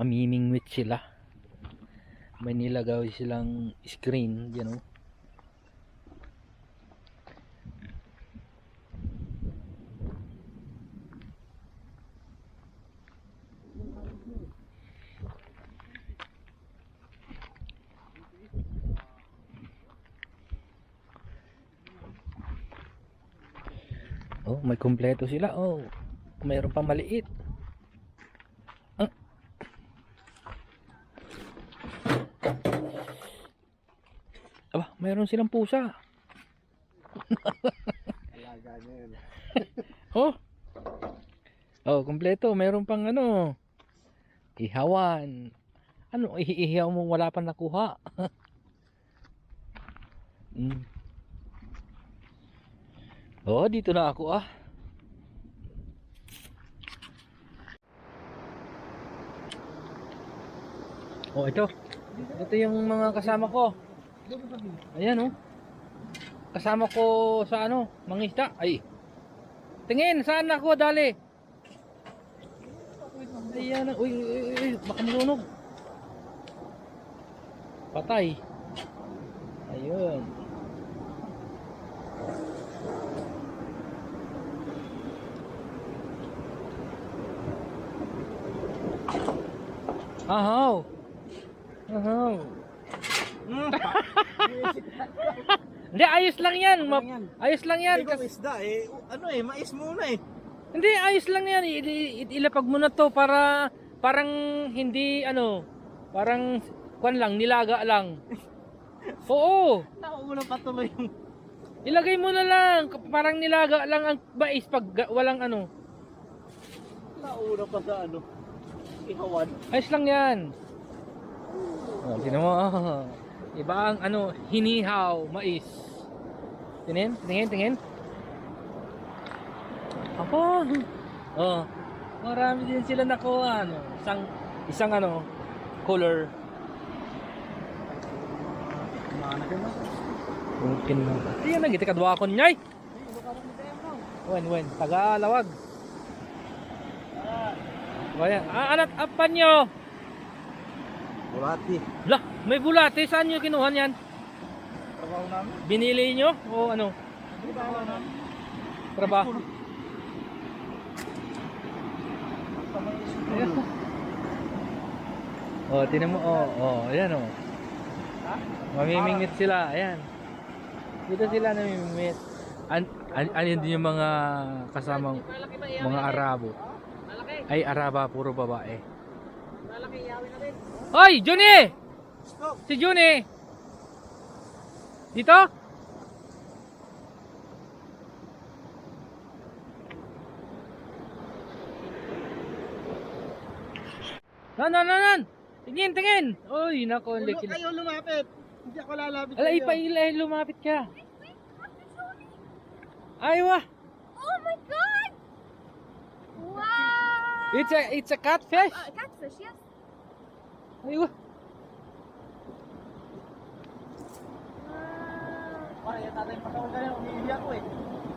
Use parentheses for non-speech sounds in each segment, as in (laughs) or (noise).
Mamimingwit sila. May nilagaw silang screen. Yan oh. Oh, may kumpleto sila. Oh, mayroon pa maliit. Aba, mayroon silang pusa. Alaga niya yun. (laughs) Oh. Oh, kumpleto. Mayroon pang ano. Ihawan. Ano, i- ihaw mo wala pa nakuha. (laughs) mm. Oh, dito na ako ah. Oh, ito. Ito yung mga kasama ko. Ayan oh. Kasama ko sa ano, mangisda. Ay. Tingin, saan ako dali? Ayan, uy, uy, uy, uy, baka malunog. Patay. Ayun. Ahaw. Ahaw. Hindi, ayos lang yan. Yan. ayos lang yan. Hindi isda eh. Ano eh, mais muna eh. Hindi, ayos lang yan. I- i- ilapag mo na to para parang hindi ano, parang kwan lang, nilaga lang. (laughs) Oo, Nauna pa tuloy yung... ilagay mo na lang. Parang nilaga lang ang mais pag walang ano. Nauna pa sa ano. Ihawan. Ayos lang yan. Oh, tinan mo. Iba ang ano, hinihaw, mais. Tingin, tingin, tingin. Ako. Oh. Marami din sila nakuha ano, isang isang ano, color. Mungkin na. Iya na giti kadwa kon nyay. Wen wen tagalawag. Waya, ah, anak apa nyo? Bulati. Lah, may bulate saan nyo kinuha yan? Trabaho namin. Binili nyo o ano? Trabaho namin. Trabaho. Ayan. Oh, tinan mo. Oh, oh, ayan oh. Mamimingit sila, ayan. Dito sila namimingit. An, an, din yung mga kasamang mga Arabo? Ay, Araba, puro babae. Hoy, Juni! Si Juni! Dito? Nan, nan, nan, nan! Tingin, tingin! Uy, nako, Huwag kina... kayo lumapit. Hindi ako lalapit Ala, sa iyo. ipailay, lumapit ka. Ay, wah! Oh my god! Wow! It's a, it's a catfish! Uh, catfish, yes. Ay, wah! Para yung tatay pasawal ka yan. Umiihi ako eh.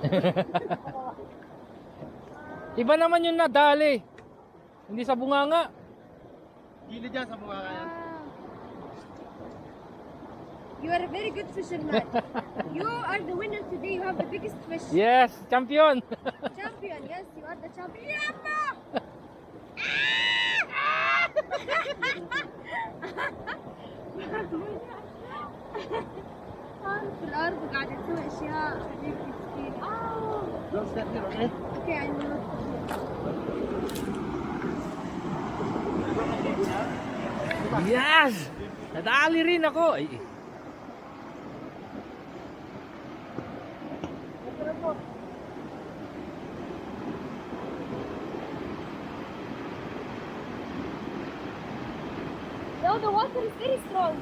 (laughs) Iba naman yung nadali. Hindi sa bunganga. Gilid yan sa ka yan. You are a very good fisherman. (laughs) you are the winner today. You have the biggest fish. Yes, champion! Champion, yes, you are the champion. Yapa! (laughs) في الأرض وقاعدة تسوي أشياء خليك مسكين لو Yes! Rin ako. Ay. The water is very strong.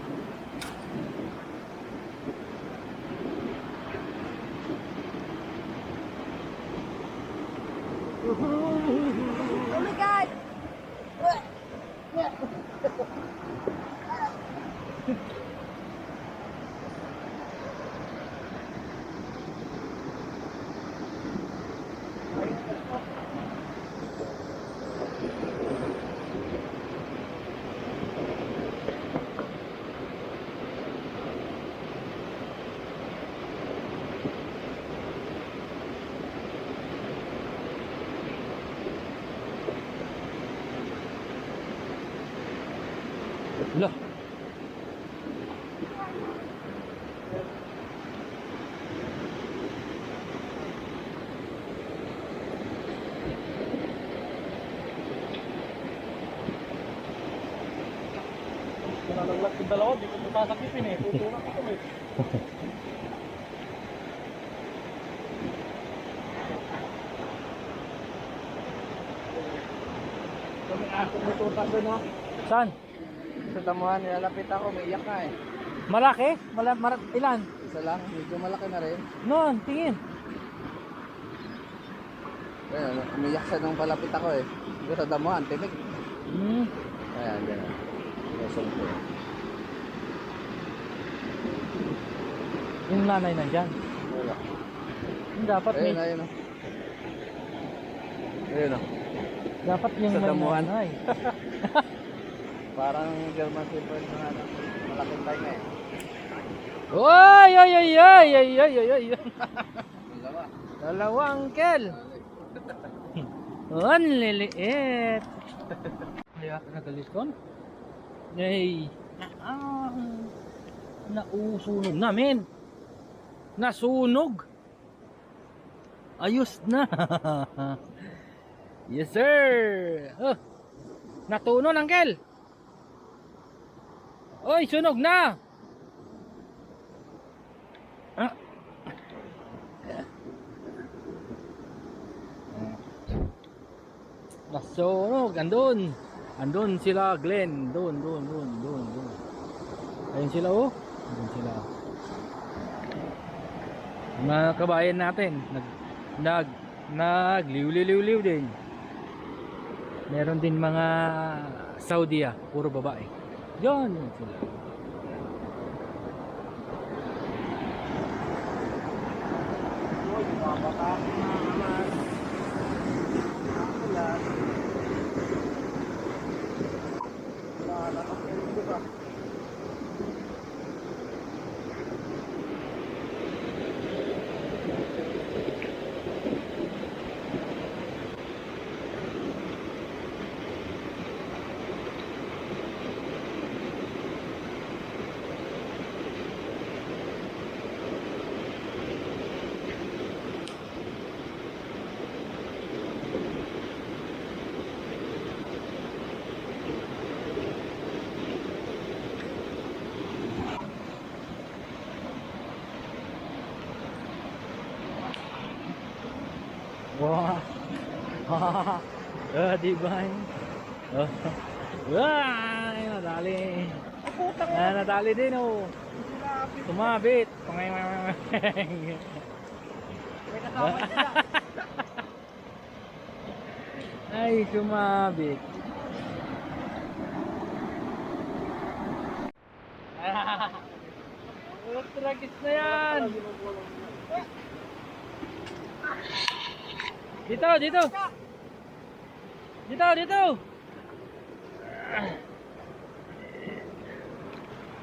Oh (laughs) dalawa, di ko masasakipin eh. Tutunan ko kami. Kami ako tututak doon ha. Saan? Sa damuhan, nilalapit ako, may iyak ka eh. Malaki? Mala, mara, ilan? Isa lang, medyo malaki na rin. Noon, tingin. Ayan, umiyak siya nung palapit ako eh. Dito sa damuhan, tinig. Hmm. Ayan, dyan. Lusong ko. Yung nanay nandyan. Wala. Yung dapat may, Ayun, ayun o. Ayun o. dapat yung Sa may damuhan. nanay. (laughs) Parang German Shepherd na ano. Malaking tayo eh. Oy, oy, oy, oy, oy, oy, oy, oy. Dalawa. Dalawa, uncle. Ang liliit. Kaya ka nagalikon? Yay. Ah, nausunog namin. Nasunog. Ayos na. (laughs) yes, sir. Oh, natunon, uncle. Oy, sunog na. Ah. Nasunog, andun. Andun sila, Glenn. Doon, doon, doon, doon, doon. Ayun sila, oh. Andun sila. Mga kabayan natin, nag, nag, nag, liw-liw-liw din. Meron din mga Saudi ah, puro babae. Yan, yun sila. Wah. (laughs) Ah, di ba? Oh. Ay, nadali. Ah, nadali din oh. Tumabit. (laughs) Ay, sumabit. (laughs) Oh, tragis na yan. Dito, dito. Dito, dito.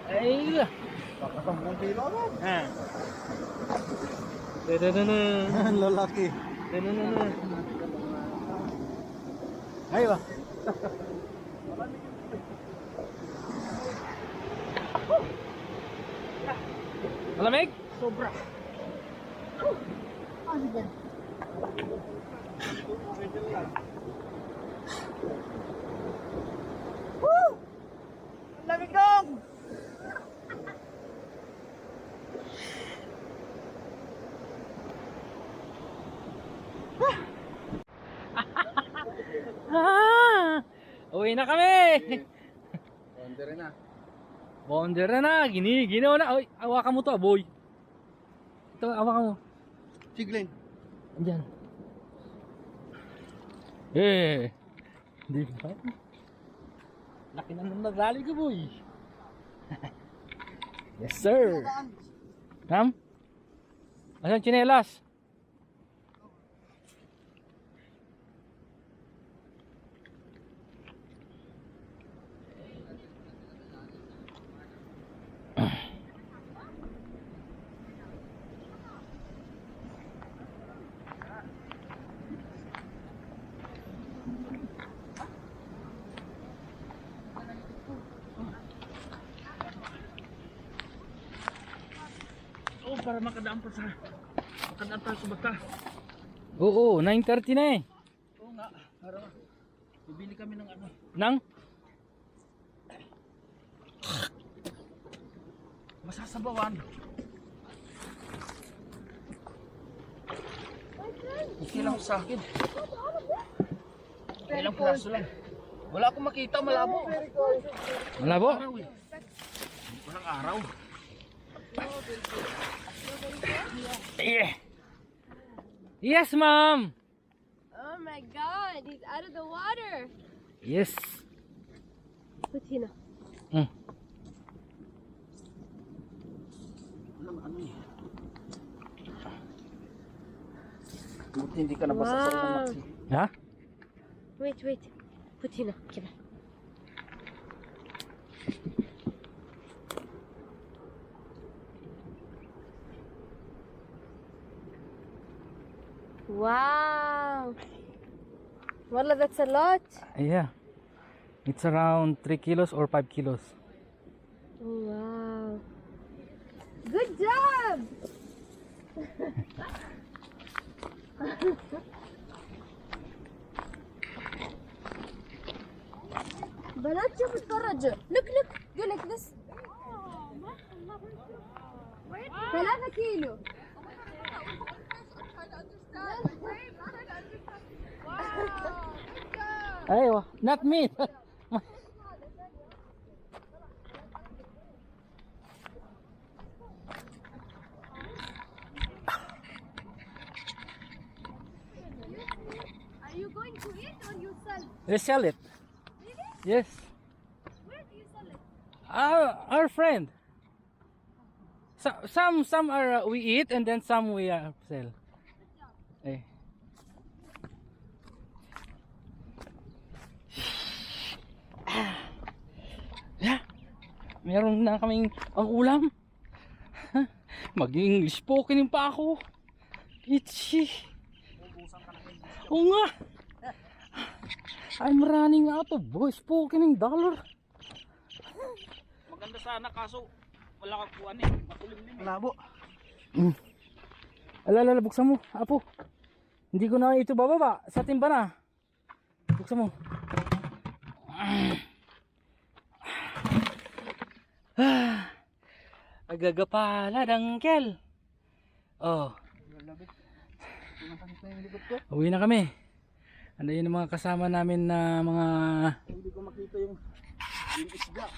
Ay. 10 kilo na. Ha. Dadadana. Lalaki. Dadadana. Ayo. Malamig? Sobra. Lamig dong! Ah! Uwi na kami. Rin na. Bonder na na, giniginaw na. Oy, hawakan mo to, boy. Ito, hawakan mo. Siglin. Andyan. Eh. Di ba? Laki na nang nagrally ko, boy. (laughs) yes, sir. Ma'am? Asan chinelas? Para makadaan pa sa makadaan tayo sa bata. Oo, 9.30 na eh. Oo nga, para bibili kami ng ano. Nang? Masasabawan. Okay lang sa akin. Ilang piraso lang. Wala akong makita, malabo. Malabo? Eh. Walang araw. Yeah. Yes, mom. Oh my god, he's out of the water. Yes. Put here. Mm. Ano, ano eh. Buti hindi ka nabasa Wow. umak. Ha? Wait, wait. Put here. Wow. Wallah, that's a lot. Yeah. It's around 3 kilos or 5 kilos. Oh, wow. Good job. بنات شوفوا اتفرجوا look look go like this ثلاثة كيلو Aywa, not me. (laughs) Are you going to eat or you sell? Let's sell it. Yes. Where do you sell it? Our, our friend. So, some some are uh, we eat and then some we uh, sell. Eh. Yeah. Meron na kaming ang ulam. Mag-English spoken pa ako. Itchy. Oo nga. I'm running out of voice spoken dollar. Maganda sana kaso wala kang kuwan eh. Makulimlim eh. Malabo. Mm. Alala, buksan mo. Apo. Hindi ko na ito bababa. Sa timba na. Buksan mo. Ah. Agagapala, dangkel. Oh. Uwi na kami. Ano yun mga kasama namin na mga Hindi ko makita yung yung isda.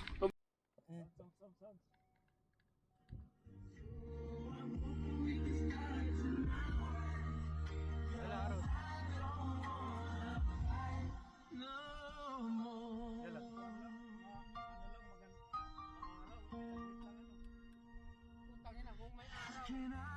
Can I?